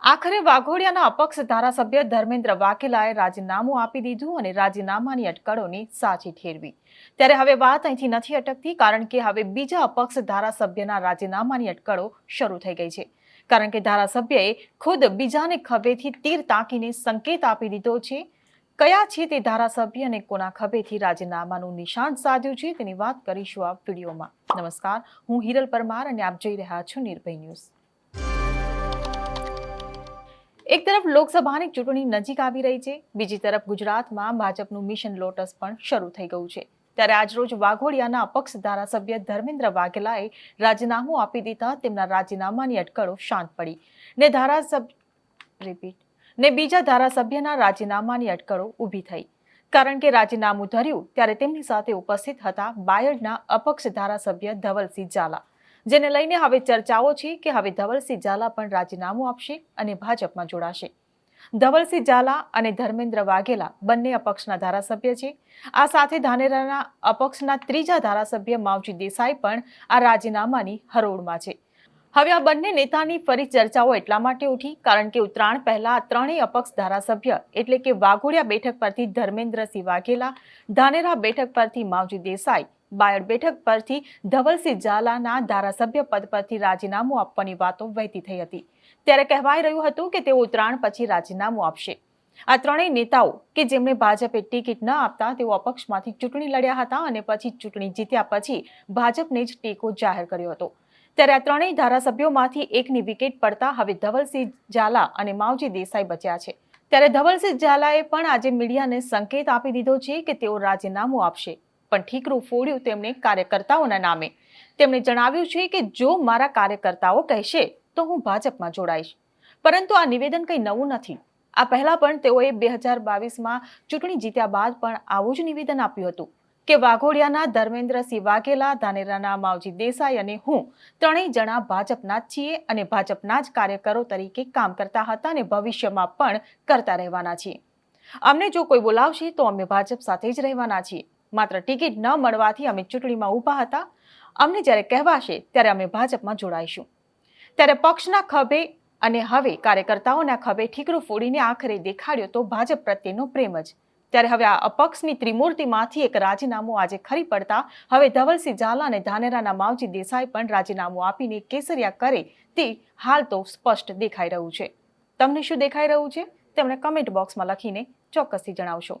આખરે વાઘોડિયાના અપક્ષ ધારાસભ્ય ધર્મેન્દ્ર વાઘેલાએ રાજીનામું આપી દીધું અને રાજીનામાની અટકળોની સાચી ઠેરવી. ત્યારે હવે વાત અહીંથી નથી અટકતી, કારણ કે હવે બીજા અપક્ષ ધારાસભ્યના રાજીનામાની અટકળો શરૂ થઈ ગઈ છે. કારણ કે ધારાસભ્યએ ખુદ બીજાને ખભેથી તીર તાકીને સંકેત આપી દીધો છે. કયા છે તે ધારાસભ્ય અને કોના ખભેથી રાજીનામાનું નિશાન સાધ્યું છે તેની વાત કરીશું આ વિડીયોમાં. નમસ્કાર, હું હિરલ પરમાર અને આપ જોઈ રહ્યા છો નિર્ભય ન્યૂઝ. એક તરફ લોકસભાની ચૂંટણી નજીક આવી રહી છે, બીજી તરફ ગુજરાતમાં ભાજપનું મિશન લોટસ પણ શરૂ થઈ ગયું છે. ત્યારે આજરોજ વાઘોડિયાના અપક્ષ ધારાસભ્ય ધર્મેન્દ્ર વાઘેલાએ રાજીનામું આપી દીધા, તેમના રાજીનામાની અટકળો શાંત પડી. ને ધારાસભ્ય રિપીટ ને બીજા ધારાસભ્યના રાજીનામાની અટકળો ઊભી થઈ. કારણ કે રાજીનામું ધર્યું, ત્યારે તેમની સાથે ઉપસ્થિત હતા બાયડના અપક્ષ ધારાસભ્ય ધવલસિંહ ઝાલા. જેને લઈને હવે ચર્ચાઓ છે કે હવે ધવલસિંહ ઝાલા પણ રાજીનામું આપશે અને ભાજપમાં જોડાશે. ધવલસિંહ ઝાલા અને ધર્મેન્દ્ર વાઘેલા બંને અપક્ષના ધારાસભ્ય છે. આ સાથે ધાનેરાના અપક્ષના ત્રીજા ધારાસભ્ય માવજી દેસાઈ પણ આ રાજીનામાની હરોળમાં છે. હવે આ બંને નેતાની ફરી ચર્ચાઓ એટલા માટે ઉઠી કારણ કે ઉત્તરાયણ પહેલા ત્રણેય અપક્ષ ધારાસભ્ય એટલે કે વાઘોડિયા બેઠક પરથી ધર્મેન્દ્રસિંહ વાઘેલા, ધાનેરા બેઠક પરથી માવજી દેસાઈ બાયડ બેઠક પરથી ધવલસિંહ ઝાલાના ધારાસભ્ય પદ પરથી રાજીનામું આપવાની વાતો વહેતી થઈ હતી. ત્યારે કહેવાઈ રહ્યું હતું કે તેઓ ઉત્તરાયણ પછી રાજીનામું આપશે. આ ત્રણેય નેતાઓ કે જેમણે ભાજપે ટિકિટ ન આપતા તેઓ અપક્ષમાંથી ચૂંટણી લડ્યા હતા અને પછી ચૂંટણી જીત્યા પછી ભાજપને જ ટેકો જાહેર કર્યો હતો. ત્યારે આ ત્રણેય ધારાસભ્યોમાંથી એકની વિકેટ પડતા હવે ધવલસિંહ ઝાલા અને માવજી દેસાઈ બચ્યા છે. ત્યારે ધવલસિંહ ઝાલાએ પણ આજે મીડિયાને સંકેત આપી દીધો છે કે તેઓ રાજીનામું આપશે. પણ ઠીકરું ફોડ્યું તેમણે કાર્યકર્તાઓના નામે. તેમણે જણાવ્યું છે કે જો મારા કાર્યકર્તાઓ કહેશે, તો હું ભાજપમાં જોડાઈશ. પરંતુ આ નિવેદન કંઈ નવું નથી. આ પહેલા પણ તેઓએ બે હજાર બાવીસમાં ચૂંટણી જીત્યા બાદ પણ આવું જ નિવેદન આપ્યું હતું કે વાઘોડિયાના ધર્મેન્દ્રસિંહ વાઘેલા, ધાનેરાના માવજી દેસાઈ અને હું ત્રણેય જણા ભાજપના જ છીએ અને ભાજપના જ કાર્યકરો તરીકે કામ કરતા હતા અને ભવિષ્યમાં પણ કરતા રહેવાના છીએ. અમને જો કોઈ બોલાવશે, તો અમે ભાજપ સાથે જ રહેવાના છીએ. માત્ર ટિકિટ ન મળવાથી અમે ચૂંટણીમાં ઊભા હતા. અમને જ્યારે કહેવાશે, ત્યારે અમે ભાજપમાં જોડાઈશું. ત્યારે પક્ષના ખભે અને હવે કાર્યકર્તાઓના ખભે ઠીકરું ફોડીને આખરે દેખાડ્યો તો ભાજપ પ્રત્યેનો પ્રેમ જ. ત્યારે હવે આ અપક્ષની ત્રિમૂર્તિમાંથી એક રાજીનામું આજે ખરી પડતા હવે ધવલસિંહ ઝાલા અને ધાનેરાના માવજી દેસાઈ પણ રાજીનામું આપીને કેસરિયા કરે તે હાલ તો સ્પષ્ટ દેખાઈ રહ્યું છે. તમને શું દેખાઈ રહ્યું છે? તેમણે કમેન્ટ બોક્સમાં લખીને ચોક્કસથી જણાવશો.